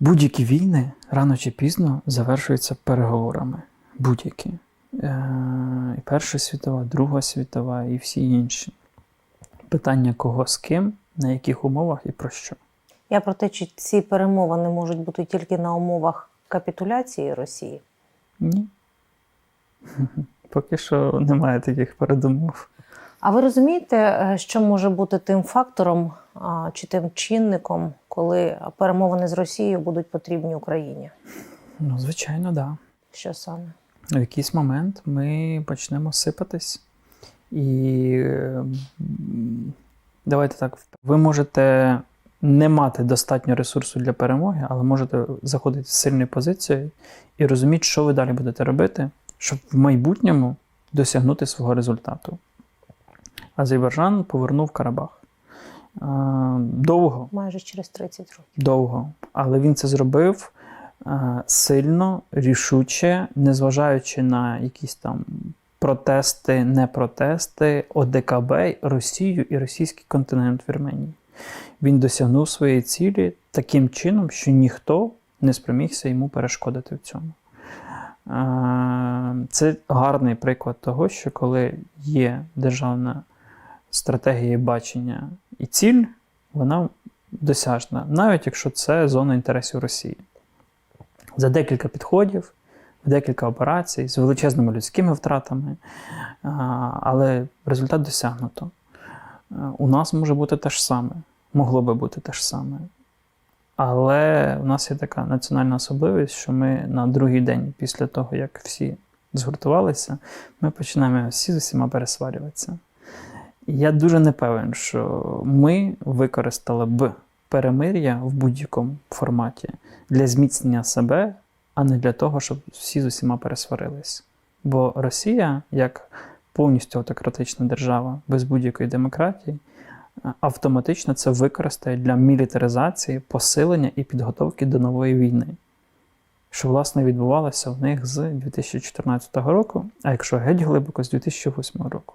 Будь-які війни рано чи пізно завершуються переговорами. Будь-які. Е, І Перша світова, Друга світова і всі інші. Питання кого з ким, на яких умовах і про що. Я про те, чи ці перемовини можуть бути тільки на умовах капітуляції Росії. Ні. Поки що немає таких передумов. А ви розумієте, е, що може бути тим фактором чи тим чинником, коли перемовини з Росією будуть потрібні Україні? Ну, звичайно, так. Да. Що саме? В якийсь момент ми почнемо сипатись. І давайте так, ви можете не мати достатньо ресурсу для перемоги, але можете заходити з сильною позицією і розуміти, що ви далі будете робити, щоб в майбутньому досягнути свого результату. Азербайджан повернув Карабах. Е, Довго, Майже через 30 років. довго. Але він це зробив е, сильно, рішуче, незважаючи на якісь там протести, не протести, ОДКБ, Росію і російський континент Вірменії. Він досягнув своєї цілі таким чином, що ніхто не спромігся йому перешкодити в цьому. Е, Це гарний приклад того, що коли є державна стратегія і бачення і ціль, вона досяжна, навіть якщо це зона інтересів Росії. За декілька підходів, декілька операцій з величезними людськими втратами, але результат досягнуто. У нас може бути те ж саме, могло би бути те ж саме. Але у нас є така національна особливість, що ми на другий день після того, як всі згуртувалися, ми починаємо всі з усіма пересварюватися. Я дуже не певен, що ми використали б перемир'я в будь-якому форматі для зміцнення себе, а не для того, щоб всі з усіма пересварились. Бо Росія, як повністю автократична держава без будь-якої демократії, автоматично це використає для мілітаризації, посилення і підготовки до нової війни, що власне відбувалося в них з 2014 року, а якщо геть глибоко, з 2008 року.